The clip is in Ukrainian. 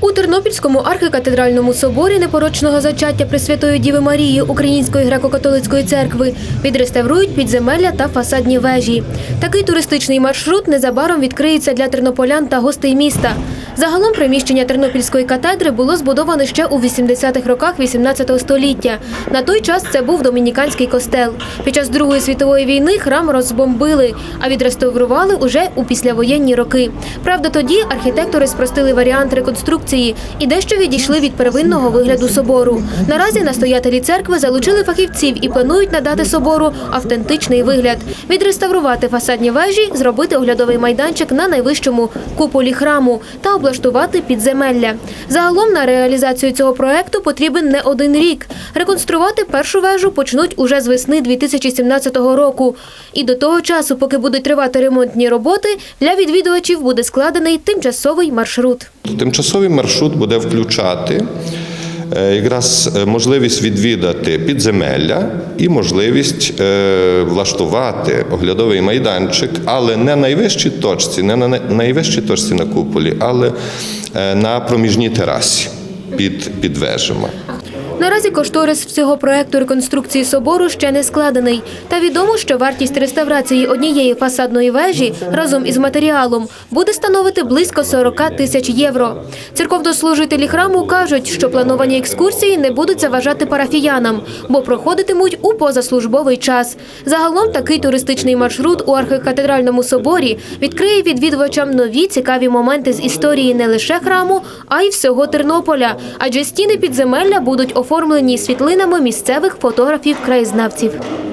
У Тернопільському архікатедральному соборі непорочного зачаття Пресвятої Діви Марії Української греко-католицької церкви відреставрують підземелля та фасадні вежі. Такий туристичний маршрут незабаром відкриється для тернополян та гостей міста. Загалом приміщення Тернопільської катедри було збудовано ще у 80-х роках 18 століття. На той час це був домініканський костел. Під час Другої світової війни храм розбомбили, а відреставрували уже у післявоєнні роки. Правда, тоді архітектори спростили варіант реконструкції і дещо відійшли від первинного вигляду собору. Наразі настоятелі церкви залучили фахівців і планують надати собору автентичний вигляд, відреставрувати фасадні вежі, зробити оглядовий майданчик на найвищому куполі храму та облаштувати підземелля. Загалом на реалізацію цього проекту потрібен не один рік. Реконструвати першу вежу почнуть уже з весни 2017 року. І до того часу, поки будуть тривати ремонтні роботи, для відвідувачів буде складений тимчасовий маршрут. Тимчасовий маршрут буде включати якраз е, можливість відвідати підземелля і можливість е, влаштувати оглядовий майданчик, але не на найвищій точці, не на найвищій точці на куполі, але е, на проміжній терасі під, під вежами. Наразі кошторис всього проекту реконструкції собору ще не складений. Та відомо, що вартість реставрації однієї фасадної вежі разом із матеріалом буде становити близько 40 тисяч євро. Церковнослужителі храму кажуть, що плановані екскурсії не будуть заважати парафіянам, бо проходитимуть у позаслужбовий час. Загалом такий туристичний маршрут у архікатедральному соборі відкриє відвідувачам нові цікаві моменти з історії не лише храму, а й всього Тернополя. Адже стіни підземелля будуть оформлені світлинами місцевих фотографів-краєзнавців.